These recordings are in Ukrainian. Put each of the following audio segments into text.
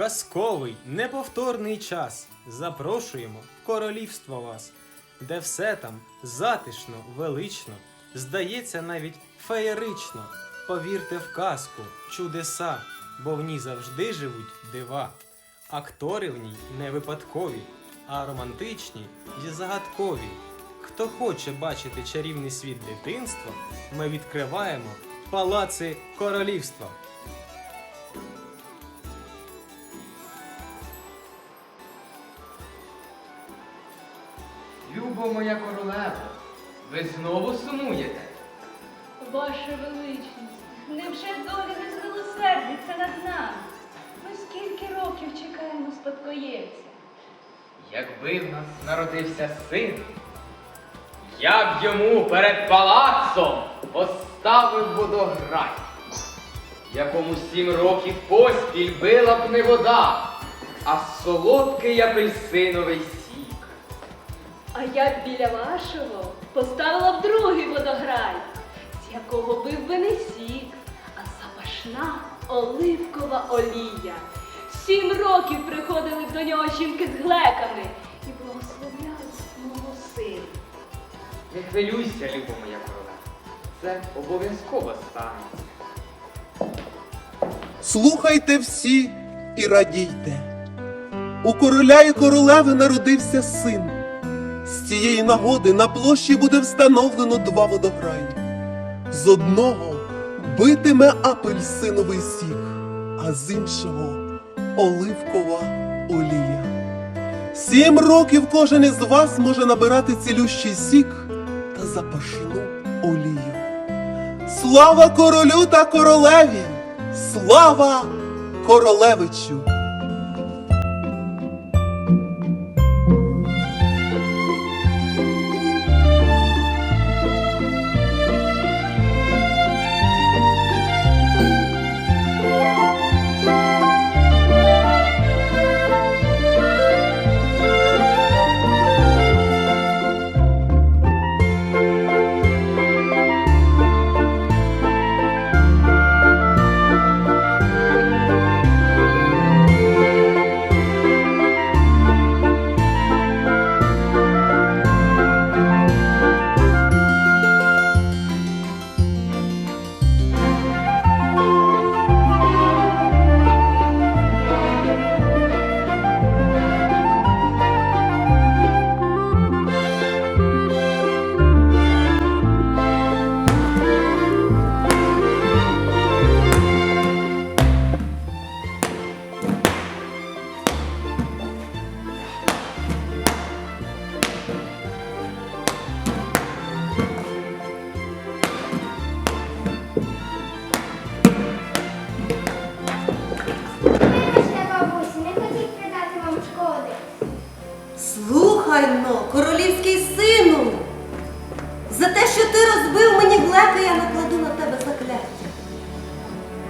казковий, неповторний час запрошуємо в королівство вас, де все там затишно, велично, здається навіть феєрично. Повірте в казку, чудеса, бо в ній завжди живуть дива. Актори в ній не випадкові, а романтичні і загадкові. Хто хоче бачити чарівний світ дитинства, ми відкриваємо палаци королівства. Моя королева, ви знову сумуєте? Ваша величність, невже доля не змилосердиться над нами? Ми скільки років чекаємо спадкоємця? Якби в нас народився син, я б йому перед палацом поставив водограй, якому сім років поспіль била б не вода, а солодкий апельсиновий. А я б біля вашого поставила б другий водограй, з якого бив би не сік, а запашна оливкова олія. Сім років приходили до нього жінки з глеками і благословляли мого сина. Не хвилюйся, любо моя королева. Це обов'язково станеться. Слухайте всі і радійте. У короля і королеви народився син. З цієї нагоди на площі буде встановлено два водограї. З одного битиме апельсиновий сік, а з іншого оливкова олія. Сім років кожен із вас може набирати цілющий сік та запашну олію. Слава королю та королеві! Слава королевичу!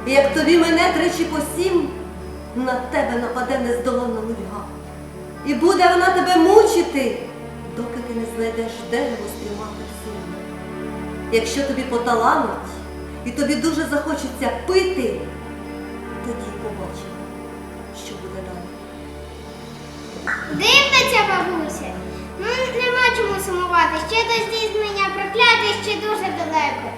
І Як тобі мене тричі по сім, на тебе нападе нездоланна нудьга. І буде вона тебе мучити, доки ти не знайдеш дерево трьома апельсинами. Якщо тобі поталанить, і тобі дуже захочеться пити, тоді побачимо, що буде далі. Дивна ця бабуся. Ну, нема чому сумувати. Ще до здійснення прокляти ще дуже далеко.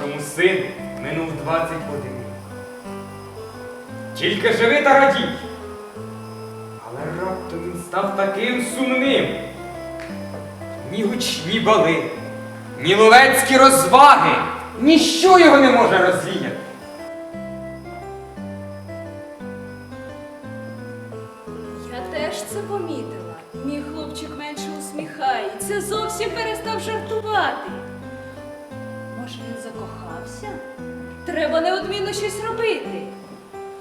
Нашому сину минув 21 рік. Тільки живи та радій. Але раптом він став таким сумним. Ні гучні бали, ні ловецькі розваги, ніщо його не може розвіяти. Я теж це помітила. Мій хлопчик менше усміхається, зовсім перестав жартувати. Закохався? Треба неодмінно щось робити.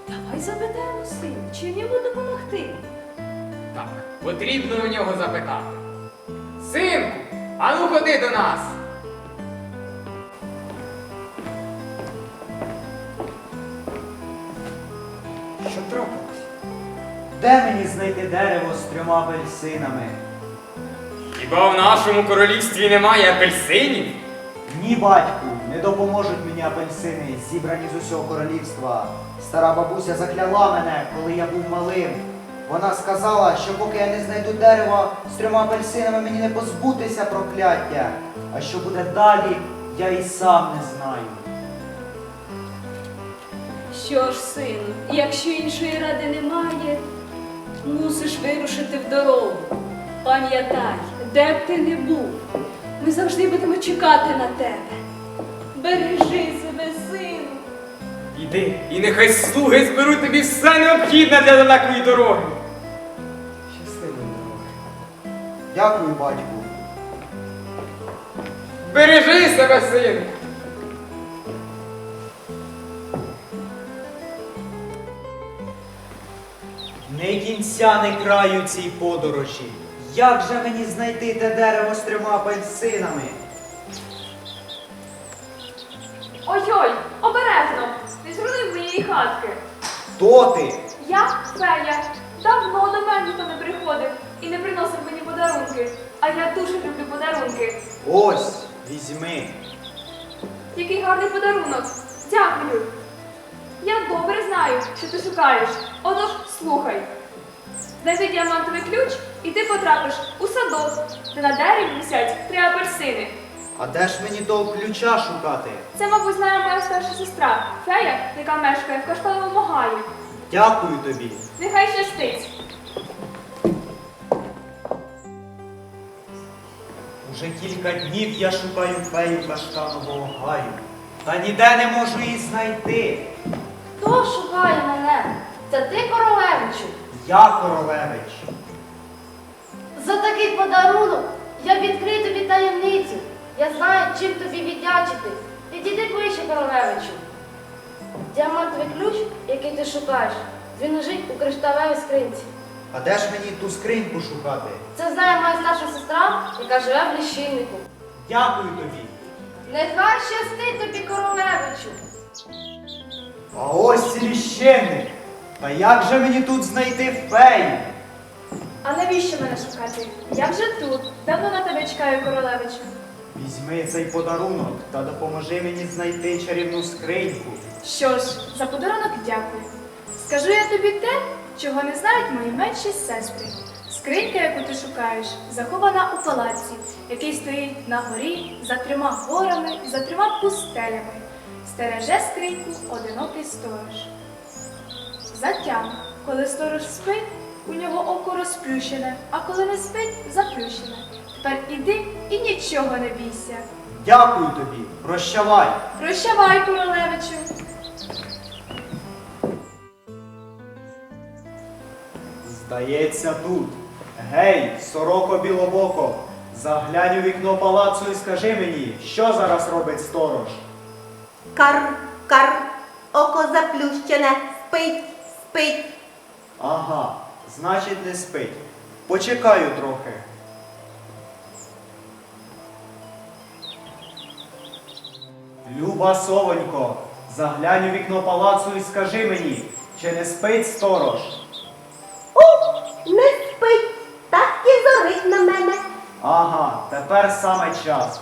Давай запитаємо сина, чим йому допомогти. Так, потрібно у нього запитати. Синку, ану ходи до нас. Що трапилось? Де мені знайти дерево з трьома апельсинами? Хіба в нашому королівстві немає апельсинів? Ні, батьку, не допоможуть мені апельсини, зібрані з усього королівства. Стара бабуся закляла мене, коли я був малим. Вона сказала, що поки я не знайду дерева з трьома апельсинами, мені не позбутися прокляття. А що буде далі, я і сам не знаю. Що ж, сину, якщо іншої ради немає, мусиш вирушити в дорогу. Пам'ятай, де б ти не був, ми завжди будемо чекати на тебе. Бережи себе, сину. Іди, і нехай слуги зберуть тобі все необхідне для далекої дороги. Щасливої дороги. Дякую, батьку. Бережи себе, сину! Не кінця, не краю цій подорожі. Як же мені знайти те дерево з трьома апельсинами? Ой-ой, обережно! Ти зруйнуй моєї хатки. Хто ти? Я фея. Давно до мене ніхто не приходив і не приносив мені подарунки. А я дуже люблю подарунки. Ось, візьми. Який гарний подарунок. Дякую. Я добре знаю, що ти шукаєш. Отож, слухай. Знайди діамантовий ключ, і ти потрапиш у садок, де на дереві висять три апельсини. А де ж мені того ключа шукати? Це, мабуть, знає моя старша сестра, фея, яка мешкає в каштановому гаю. Дякую тобі. Нехай щастить. Уже кілька днів я шукаю фею каштанового гаю. Та ніде не можу її знайти. Хто шукає мене? Це ти, королевичу? Я королевич. За такий подарунок я відкрию тобі таємницю. Я знаю, чим тобі віддячити. Підійди ближче, королевичу. Діамантовий ключ, який ти шукаєш, він лежить у кришталевій скринці. А де ж мені ту скриньку шукати? Це знає моя старша сестра, яка живе в ліщиннику. Дякую тобі. Нехай щастить тобі, королевичу. А ось і ліщинник. Та як же мені тут знайти фею? А навіщо мене шукати? Я вже тут. Давно на тебе чекаю, королевичу. Візьми цей подарунок та допоможи мені знайти чарівну скриньку. Що ж, за подарунок дякую. Скажу я тобі те, чого не знають мої менші сестри. Скринька, яку ти шукаєш, захована у палаці, який стоїть на горі за трьома горами і за трьома пустелями. Стереже скриньку одинокий сторож. Затям, коли сторож спить, у нього око розплющене, а коли не спить, заплющене. Тепер іди і нічого не бійся. Дякую тобі. Прощавай. Прощавай, королевичу. Здається, тут. Гей, сороко білобоко, заглянь у вікно палацу і скажи мені, що зараз робить сторож? Кар, кар, око заплющене, спить, спить. Ага, значить не спить. Почекаю трохи. Люба совонько, заглянь у вікно палацу і скажи мені, чи не спить сторож? У, не спить, так і зорить на мене. Ага, тепер саме час.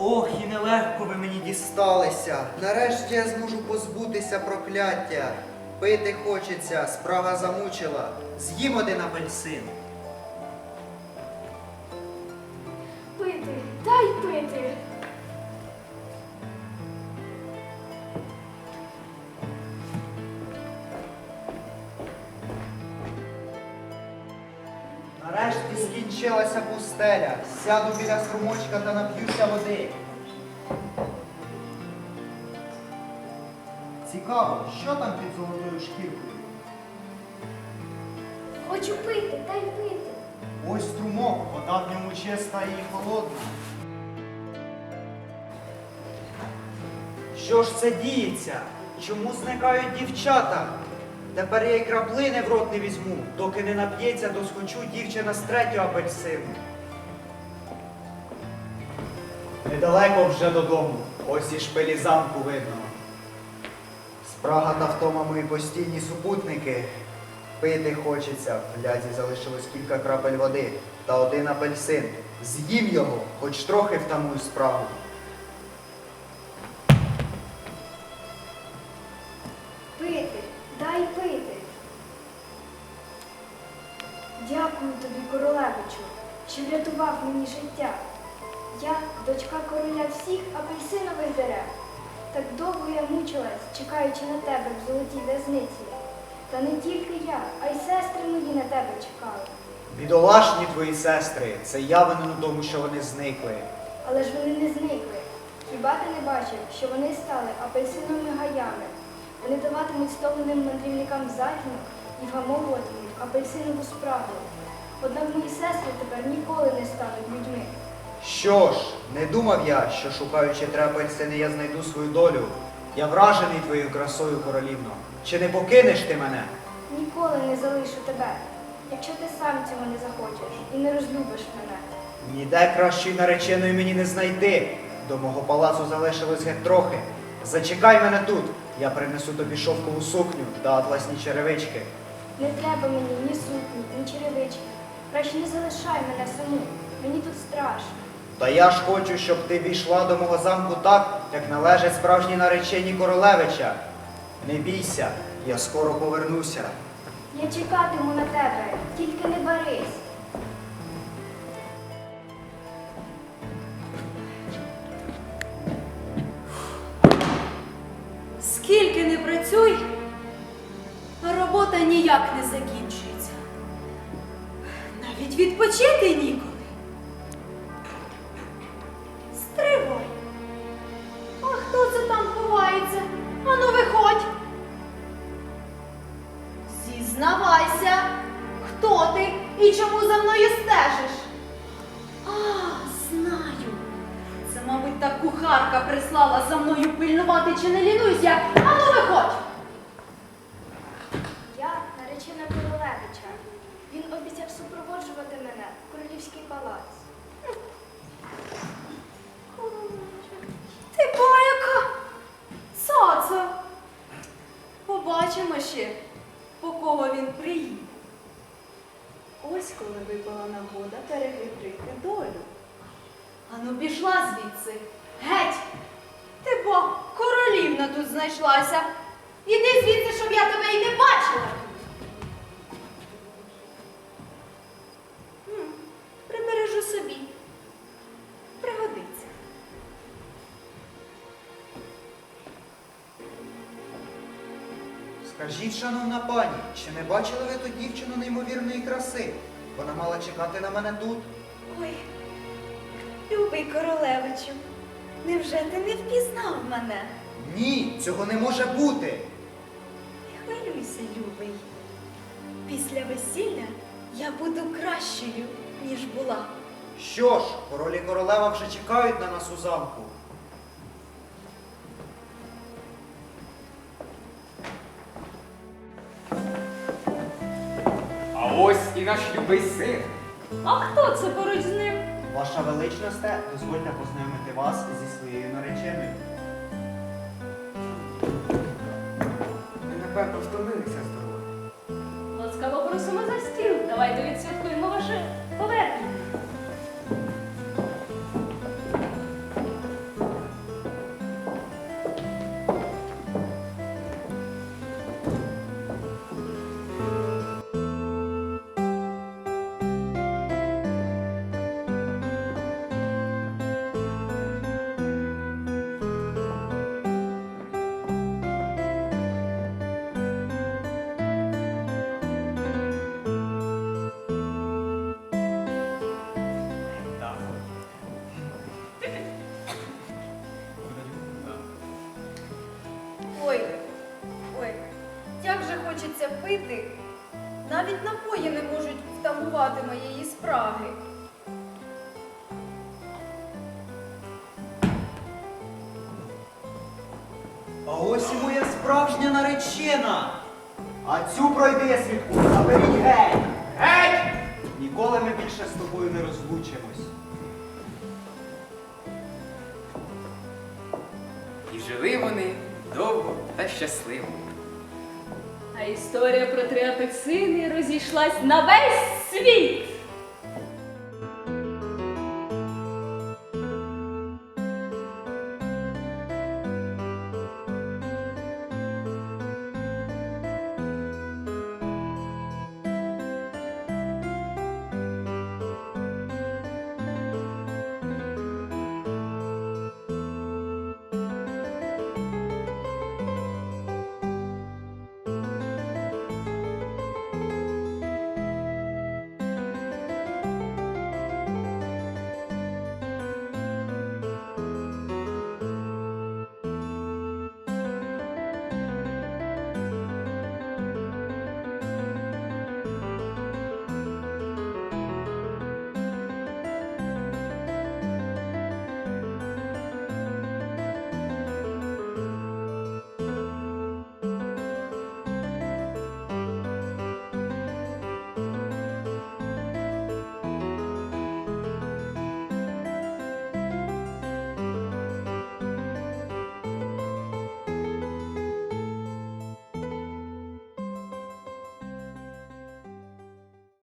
Ох, і нелегко ви мені дісталися. Нарешті я зможу позбутися прокляття. Пити хочеться, спрага замучила. З'їм один апельсин. Пити, дай пити. Нарешті скінчилася пустеля. Сяду біля струмочка та нап'юся води. Цікаво, що там під золотою шкіркою? Хочу пити, дай пити. Ось струмок, вода в ньому чиста і холодна. Що ж це діється? Чому зникають дівчата? Тепер я й краплини в рот не візьму, доки не нап'ється, то схочу дівчина з третього апельсину. Недалеко вже додому, ось і шпилі замку видно. Спрага та втома мої постійні супутники. Пити хочеться, в лязі залишилось кілька крапель води та один апельсин. З'їм його, хоч трохи втамую спрагу. Чекаючи на тебе в золотій в'язниці. Та не тільки я, а й сестри мої на тебе чекали. Бідолашні твої сестри, це я винен у тому, що вони зникли. Але ж вони не зникли. Хіба ти не бачив, що вони стали апельсиновими гаями? Вони даватимуть стомленим мандрівникам затінок і вгамовуватимуть апельсинову спрагу. Однак мої сестри тепер ніколи не стануть людьми. Що ж, не думав я, що шукаючи три апельсини, я знайду свою долю. Я вражений твоєю красою, королівно. Чи не покинеш ти мене? Ніколи не залишу тебе, якщо ти сам цього не захочеш і не розлюбиш мене. Ніде кращої нареченої мені не знайти. До мого палацу залишилось геть трохи. Зачекай мене тут. Я принесу тобі шовкову сукню та атласні черевички. Не треба мені ні сукні, ні черевички. Краще не залишай мене саму. Мені тут страшно. Та я ж хочу, щоб ти війшла до мого замку так, як належить справжній нареченій королевича. Не бійся, я скоро повернуся. Я чекатиму на тебе, тільки не барись. Скільки не працюй, а робота ніяк не закінчується. Навіть відпочити ніколи. Прислала за мною пильнувати, чи не лінуюсь я. Ану виходь! Я наречена королевича. Він обіцяв супроводжувати мене в королівський палац. Ти баяка! Цаца! Побачимо ще, по кого він приїде. Ось коли випала нагода перехитрити долю. Ану пішла звідси. Геть! Ти бо королівна тут знайшлася. Іди звідси, щоб я тебе і не бачила. М, Прибережу собі. Пригодиться. Скажіть, шановна пані, чи не бачили ви ту дівчину неймовірної краси? Вона мала чекати на мене тут. Ой, любий королевичу, невже ти не впізнав мене? Ні, цього не може бути. Не хвилюйся, любий. Після весілля я буду кращою, ніж була. Що ж, король і королева вже чекають на нас у замку. А ось і наш любий син. А хто це поруч з ним? Ваша величність, дозвольте познайомити вас зі своєю нареченою. Ви, напевно, втомилися з дороги. Ласкаво просимо за стіл. Давайте відсвяткуємо ваше пити. Навіть напої не можуть втамувати моєї спраги. А ось і моя справжня наречена. А цю пройди свідку, заберіть геть! Геть! Ніколи ми більше з тобою не розлучимось. І жили вони довго та щасливо. Історія про три апельсини розійшлась на весь світ.